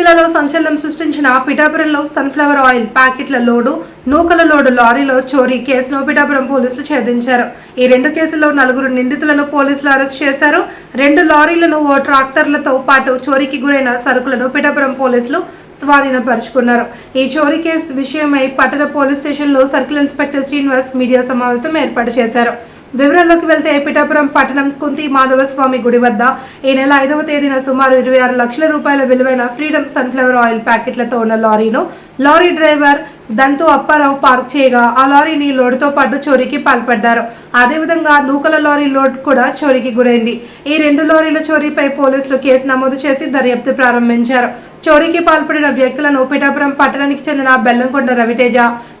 జిల్లాలో సంచలనం సృష్టించిన పిఠాపురంలో సన్ఫ్లవర్ ఆయిల్ ప్యాకెట్ల లోడు నూకల లోడు లారీలో చోరీ కేసును పిఠాపురం పోలీసులు ఛేదించారు. ఈ రెండు కేసుల్లో నలుగురు నిందితులను పోలీసులు అరెస్ట్ చేశారు. రెండు లారీలను ఓ ట్రాక్టర్లతో పాటు చోరీకి గురైన సరుకులను పిఠాపురం పోలీసులు స్వాధీనపరుచుకున్నారు. ఈ చోరీ కేసు విషయమై పట్టణ పోలీస్ స్టేషన్లో సర్కిల్ ఇన్స్పెక్టర్ శ్రీనివాస్ మీడియా సమావేశం ఏర్పాటు చేశారు. వివరంలోకి వెళ్తే పిఠాపురం పట్టణం కుంతి మాధవస్వామి గుడి వద్ద ఈ నెల ఐదవ తేదీన సుమారు ఇరవై ఆరు లక్షల రూపాయల విలువైన ఫ్రీడమ్ సన్ఫ్లవర్ ఆయిల్ ప్యాకెట్లతో ఉన్న లారీను lorry driver Dantu Apparao park చేయగా ఆ లారీని లోడుతో పాటు చోరీకి పాల్పడ్డారు. అదేవిధంగా నూకల లారీ లోడ్ కూడా చోరీకి గురైంది. ఈ రెండు లారీల చోరీపై పోలీసులు కేసు నమోదు చేసి దర్యాప్తు ప్రారంభించారు. చోరీకి పాల్పడిన వ్యక్తులను పిఠాపురం పట్టణానికి చెందిన బెల్లంకొండ రవితేజ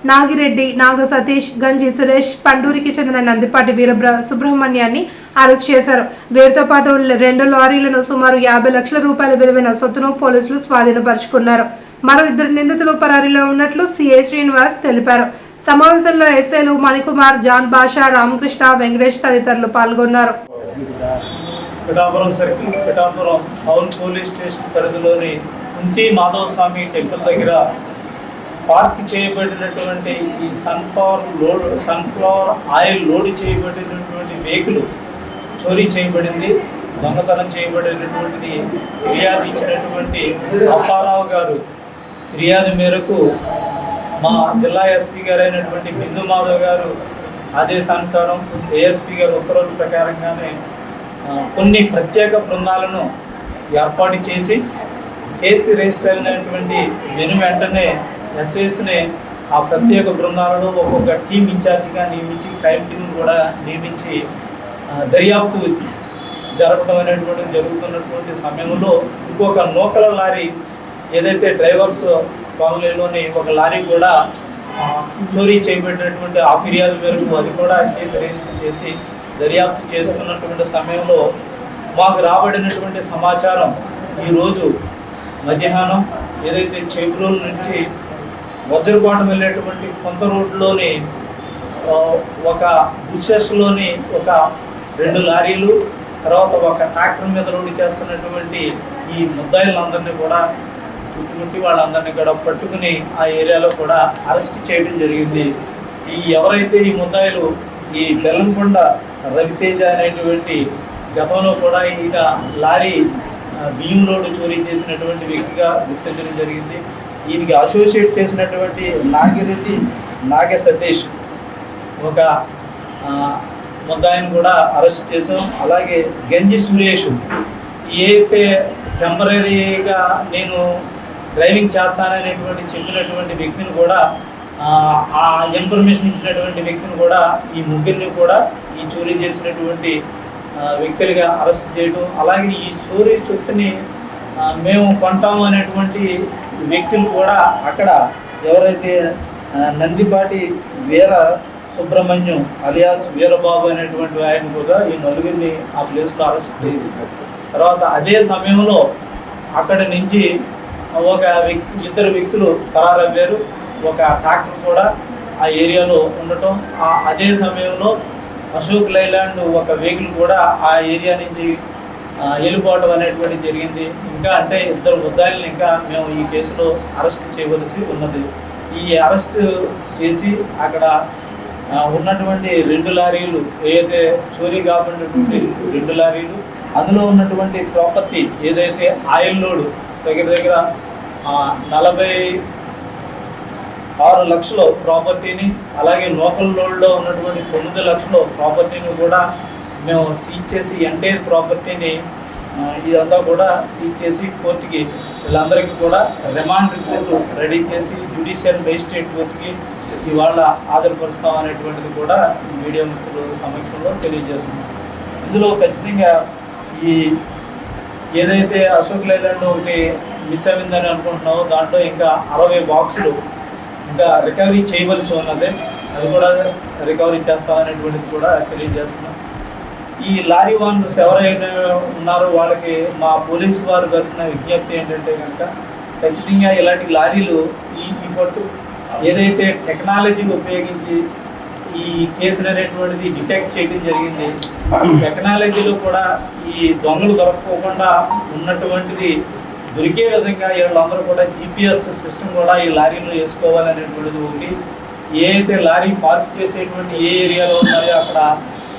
నాగిరెడ్డి నాగ సతీష్ గంజి సురేష్ పండూరికి చెందిన నందిపాటి వీరబ్ర సుబ్రహ్మణ్యాన్ని అరెస్ట్ చేశారు. వీరితో పాటు రెండు లారీలను సుమారు యాభై లక్షల రూపాయల విలువైన సొత్తును పోలీసులు స్వాధీనపరుచుకున్నారు. మరో ఇద్దరు నిందితులు పరారీలో ఉన్నట్లు సిఐ శ్రీనివాస్ తెలిపారు. సమావేశంలో ఎస్ఐలు మణికుమార్ జాన్ బాషా రామకృష్ణ వెంకటేష్ తదితరులు పాల్గొన్నారు. Pithapuram circle Pithapuram town police station పరిధిలోని కుంటి మాధవ స్వామి టెంపుల్ దగ్గర పార్క్ చేయబడినటువంటి ఈ sunflower load sunflower oil load చేయబడినటువంటి వెహికల్ చోరీ చేయబడింది దొంగతనం చేయబడినటువంటిది ఫిర్యాదు ఇచ్చినటువంటి అప్పారావు గారు ఫిర్యాదు మేరకు మా జిల్లా ఎస్పీ గారు బిందు మాధవ్ గారు ఆదేశానుసారం ఏఎస్పీ గారు ఉత్తర్వుల ప్రకారంగానే కొన్ని ప్రత్యేక బృందాలను ఏర్పాటు చేసి కేసు రిజిస్టర్ అయినటువంటి వెను వెంటనే ఎస్ఐస్ని ఆ ప్రత్యేక బృందాలలో ఒక్కొక్క టీం ఇన్ఛార్జిగా నియమించి క్రైమ్ టీం కూడా నియమించి దర్యాప్తు జరపడం అనేటువంటి జరుగుతున్నటువంటి సమయంలో ఇంకొక నూకల లారీ ఏదైతే డ్రైవర్స్ కాలనీలోని ఒక లారీ కూడా చోరీ చేయబడినటువంటి ఆ ఫిర్యాదు మేరకు అది కూడా కేసు రిజిస్టర్ చేసి దర్యాప్తు చేస్తున్నటువంటి సమయంలో మాకు రాబడినటువంటి సమాచారం ఈరోజు మధ్యాహ్నం ఏదైతే చెబ్రోల్ నుంచి వజ్రపాటు వెళ్ళేటువంటి కొంత రోడ్లోని ఒక బుషెస్లోని ఒక రెండు లారీలు తర్వాత ఒక ట్రాక్టర్ మీద రోడ్డు చేస్తున్నటువంటి ఈ ముద్దాయిలందరినీ కూడా చుట్టుముట్టి వాళ్ళందరినీ కూడా పట్టుకుని ఆ ఏరియాలో కూడా అరెస్ట్ చేయడం జరిగింది. ఈ ఎవరైతే ఈ ముద్దాయిలు ఈ బెల్లంకొండ రవితేజ అనేటువంటి గతంలో కూడా ఈయన లారీ బియ్యం రోడ్డు చోరీ చేసినటువంటి వ్యక్తిగా గుర్తించడం జరిగింది. ఈయనకి అసోసియేట్ చేసినటువంటి నాగిరెడ్డి నాగ సతీష్ ఒక ముద్దాయిని కూడా అరెస్ట్ చేసాం అలాగే గంజి సురేష్. ఏదైతే టెంపరీగా నేను డ్రైవింగ్ చేస్తాననేటువంటి చెప్పినటువంటి వ్యక్తిని కూడా ఆ, ఇన్ఫర్మేషన్ ఇచ్చినటువంటి వ్యక్తిని కూడా ఈ ముగ్గురిని కూడా ఈ చోరీ చేసినటువంటి వ్యక్తులుగా అరెస్ట్ చేయడం అలాగే ఈ చోరీ చొత్తుని మేము కొంటాము అనేటువంటి వ్యక్తులు కూడా అక్కడ ఎవరైతే నందిపాటి వీర సుబ్రహ్మణ్యం అలియాస్ వీరబాబు అనేటువంటి ఆయన కూడా ఈ నలుగురిని ఆ ప్లేస్లో అరెస్ట్ చేసి తర్వాత అదే సమయంలో అక్కడి నుంచి ఒక వ్యక్తి ఇద్దరు వ్యక్తులు ఖరారయ్యారు ఒక ట్రాక్టర్ కూడా ఆ ఏరియాలో ఉండటం. ఆ అదే సమయంలో అశోక్ లైలాండ్ ఒక వెహికల్ కూడా ఆ ఏరియా నుంచి ఆ, అనేటువంటి జరిగింది. ఇంకా అంటే ఇద్దరు ముద్దాయిల్ని ఇంకా మేము ఈ కేసులో అరెస్ట్ చేయవలసి ఉన్నది. ఈ అరెస్ట్ చేసి అక్కడ ఉన్నటువంటి రెండు లారీలు ఏదైతే చోరీ కాబడినటువంటి రెండు లారీలు అందులో ఉన్నటువంటి ప్రాపర్టీ ఏదైతే ఆయిల్ లోడ్ దగ్గర దగ్గర నలభై ఆరు లక్షల ప్రాపర్టీని అలాగే లోకల్ లోడ్లో ఉన్నటువంటి తొమ్మిది లక్షల ప్రాపర్టీని కూడా మేము సీజ్ చేసి ఎంటైర్ ప్రాపర్టీని ఇదంతా కూడా సీజ్ చేసి కోర్టుకి వీళ్ళందరికీ కూడా రిమాండ్ రిపోర్ట్ రెడీ చేసి జ్యుడిషియల్ మెజిస్ట్రేట్ కోర్టుకి ఇవాళ ఆధారపరుస్తాం అనేటువంటిది కూడా మీడియా మిత్రుల సమక్షంలో తెలియజేస్తున్నాం. ఇందులో ఖచ్చితంగా ఈ ఏదైతే అశోక్ లైలాండ్ ఒకటి మిస్ అయిందని అనుకుంటున్నామో దాంట్లో ఇంకా అరవై బాక్సులు ఇంకా రికవరీ చేయవలసి ఉన్నది. అది కూడా రికవరీ చేస్తామనేటువంటిది కూడా తెలియజేస్తున్నాం. ఈ లారీ ఓనర్స్ ఎవరైనా ఉన్నారో వాళ్ళకి మా పోలీస్ వారు తరఫున విజ్ఞప్తి ఏంటంటే కనుక ఖచ్చితంగా ఇలాంటి లారీలు ఈ పట్టు ఏదైతే టెక్నాలజీ ఉపయోగించి ఈ కేసులు అనేటువంటిది డిటెక్ట్ చేయడం జరిగింది టెక్నాలజీలో కూడా ఈ దొంగలు దొరకపోకుండా ఉన్నటువంటిది దొరికే విధంగా వీళ్ళందరూ కూడా జిపిఎస్ సిస్టమ్ కూడా ఈ లారీలో వేసుకోవాలనేటువంటిది ఒకటి ఏ అయితే లారీ పార్క్ చేసేటువంటి ఏ ఏరియాలో ఉన్నాయో అక్కడ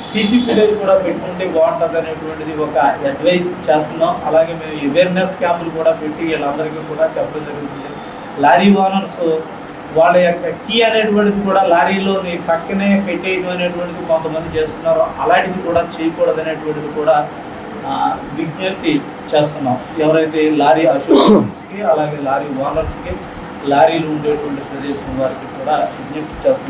సీసీ ఫుటేజ్ కూడా పెట్టుకుంటే బాగుంటుంది అనేటువంటిది ఒక అడ్వైజ్ చేస్తున్నాం. అలాగే మేము అవేర్నెస్ క్యాంపులు కూడా పెట్టి వీళ్ళందరికీ కూడా చెప్పడం జరుగుతుంది. లారీ ఓనర్స్ వాళ్ళ యొక్క కీ అనేటువంటిది కూడా లారీలోని పక్కనే పెట్టేయడం అనేటువంటిది కొంతమంది చేస్తున్నారు. అలాంటిది కూడా చేయకూడదు అనేటువంటిది కూడా విజ్ఞప్తి చేస్తున్నాం. ఎవరైతే లారీ అశోక్స్కి అలాగే లారీ ఓనర్స్కి లారీలు ఉండేటువంటి ప్రదేశం వారికి కూడా విజ్ఞప్తి చేస్తున్నాం.